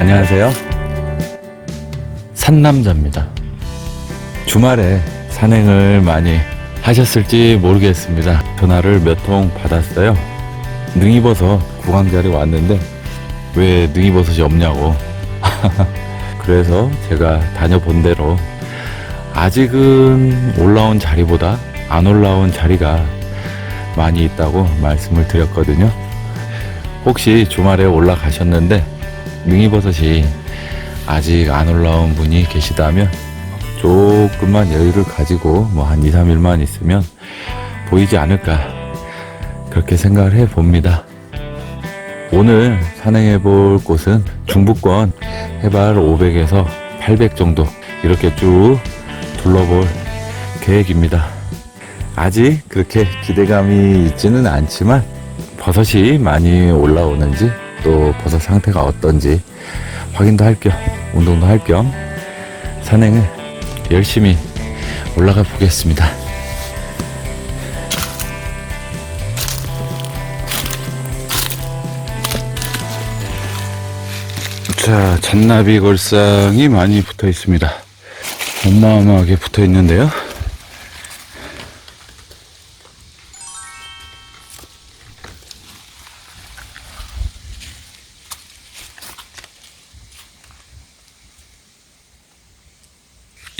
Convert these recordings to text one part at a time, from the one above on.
안녕하세요. 산남자입니다. 주말에 산행을 많이 하셨을지 모르겠습니다. 전화를 몇 통 받았어요. 능이버섯 구강자리 왔는데 왜 능이버섯이 없냐고. 그래서 제가 다녀본 대로 아직은 올라온 자리보다 안 올라온 자리가 많이 있다고 말씀을 드렸거든요. 혹시 주말에 올라가셨는데 능이버섯이 아직 안 올라온 분이 계시다면 조금만 여유를 가지고 뭐 한 2, 3일만 있으면 보이지 않을까 그렇게 생각을 해 봅니다. 오늘 산행해 볼 곳은 중부권 해발 500에서 800 정도 이렇게 쭉 둘러볼 계획입니다. 아직 그렇게 기대감이 있지는 않지만 버섯이 많이 올라오는지 또 버섯 상태가 어떤지 확인도 할 겸 운동도 할 겸 산행을 열심히 올라가 보겠습니다. 자, 잔나비 걸상이 많이 붙어 있습니다. 어마어마하게 붙어 있는데요.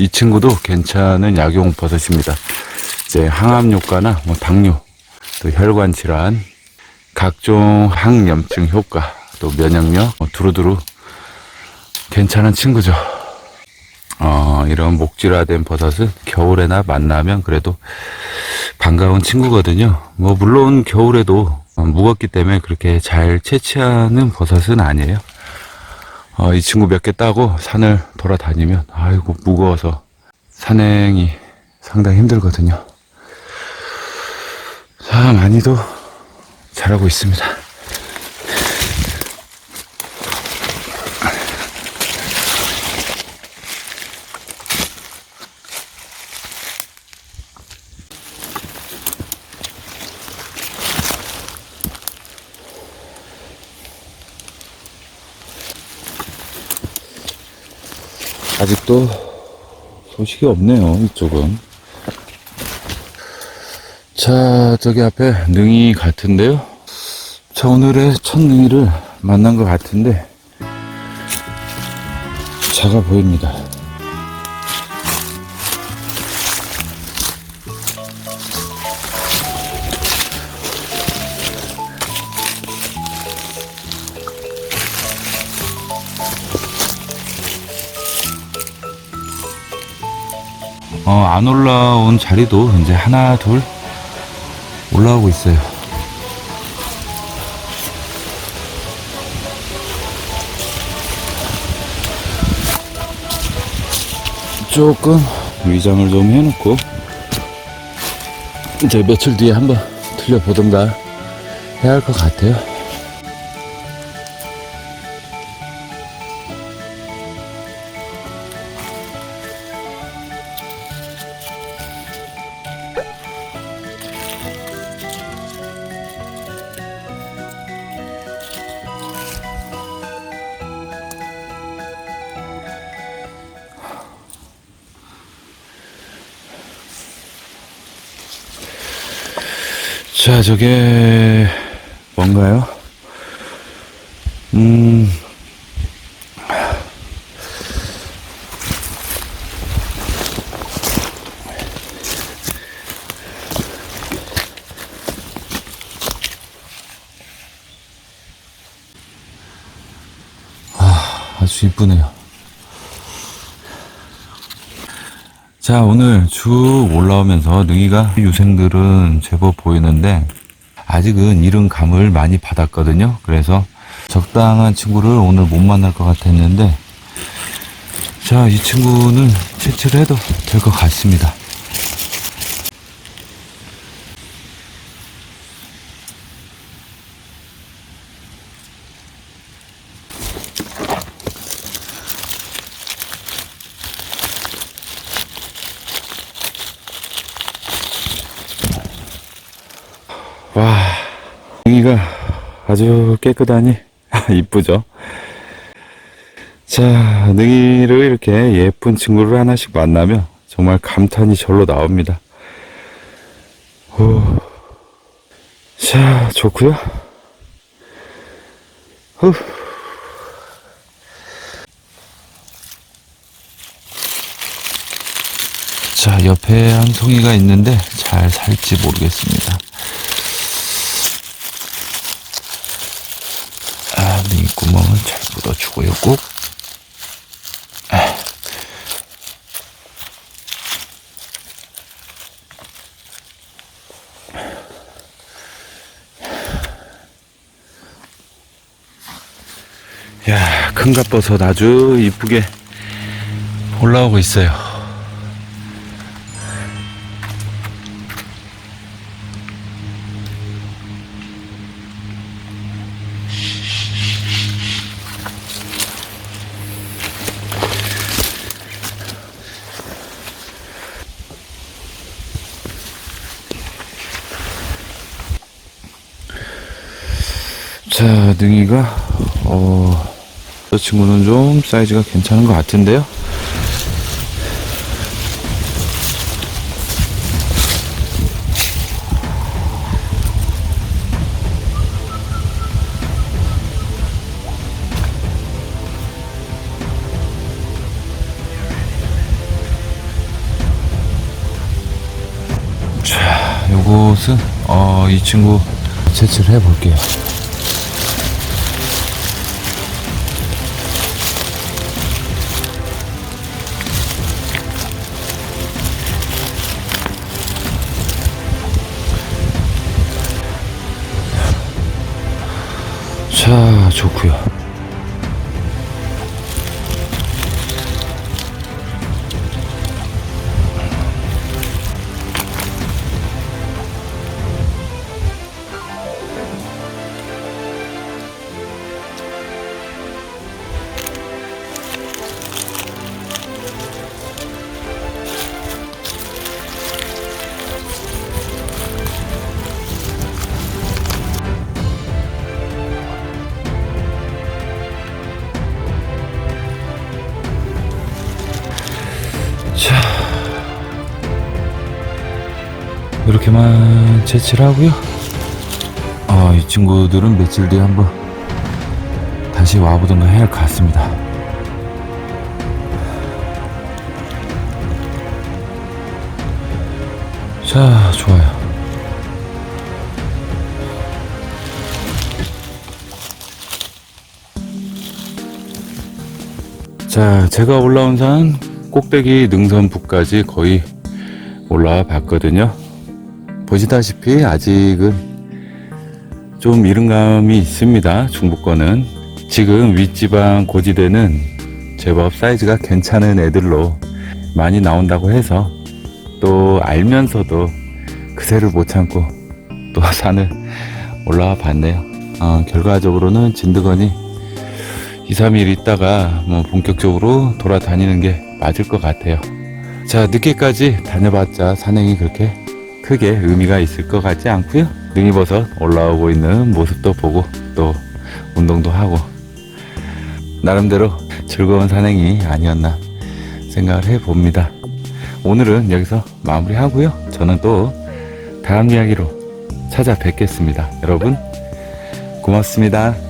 이 친구도 괜찮은 약용 버섯입니다. 이제 항암 효과나 뭐 당뇨, 또 혈관 질환, 각종 항염증 효과, 또 면역력, 뭐 두루두루 괜찮은 친구죠. 어, 이런 목질화된 버섯은 겨울에나 만나면 그래도 반가운 친구거든요. 뭐, 물론 겨울에도 무겁기 때문에 그렇게 잘 채취하는 버섯은 아니에요. 어, 이 친구 몇 개 따고 산을 돌아다니면, 아이고, 무거워서 산행이 상당히 힘들거든요. 자, 많이도 잘하고 있습니다. 아직도 소식이 없네요, 이쪽은. 자, 저기 앞에 능이 같은데요. 자, 오늘의 첫 능이를 만난 것 같은데, 작아 보입니다. 어, 안 올라온 자리도 이제 하나, 둘 올라오고 있어요. 조금 위장을 좀 해놓고 이제 며칠 뒤에 한번 들려보던가 해야 할 것 같아요. 자, 저게 뭔가요? 음. 아, 아주 이쁘네요. 자, 오늘 쭉 올라오면서 능이가 유생들은 제법 보이는데 아직은 이른 감을 많이 받았거든요. 그래서 적당한 친구를 오늘 못 만날 것 같았는데 자, 이 친구는 채취를 해도 될 것 같습니다. 와, 여기가 아주 깨끗하니 이쁘죠? 자, 능이를 이렇게 예쁜 친구를 하나씩 만나면 정말 감탄이 절로 나옵니다. 후. 자, 좋고요. 후. 자, 옆에 한 송이가 있는데 잘 살지 모르겠습니다. 아, 이 구멍을 잘 묻어주고요, 꼭. 아. 야, 큰갑버섯 아주 이쁘게 올라오고 있어요. 자, 능이가, 어, 저 친구는 좀 사이즈가 괜찮은 것 같은데요. 자, 요것은, 어, 이 친구 채취를 해볼게요. 좋고요. 채취를 하고요. 아, 이 친구들은 며칠 뒤에 한번 다시 와보던가 해야 할 것 같습니다. 자, 좋아요. 자, 제가 올라온 산 꼭대기 능선부까지 거의 올라와 봤거든요. 보시다시피 아직은 좀 이른 감이 있습니다. 중부권은. 지금 윗지방 고지대는 제법 사이즈가 괜찮은 애들로 많이 나온다고 해서 또 알면서도 그새를 못 참고 또 산을 올라와 봤네요. 어, 결과적으로는 진드건이 2, 3일 있다가 뭐 본격적으로 돌아다니는 게 맞을 것 같아요. 자, 늦게까지 다녀봤자 산행이 그렇게 크게 의미가 있을 것 같지 않고요. 능이버섯 올라오고 있는 모습도 보고 또 운동도 하고 나름대로 즐거운 산행이 아니었나 생각을 해 봅니다. 오늘은 여기서 마무리하고요. 저는 또 다음 이야기로 찾아뵙겠습니다. 여러분 고맙습니다.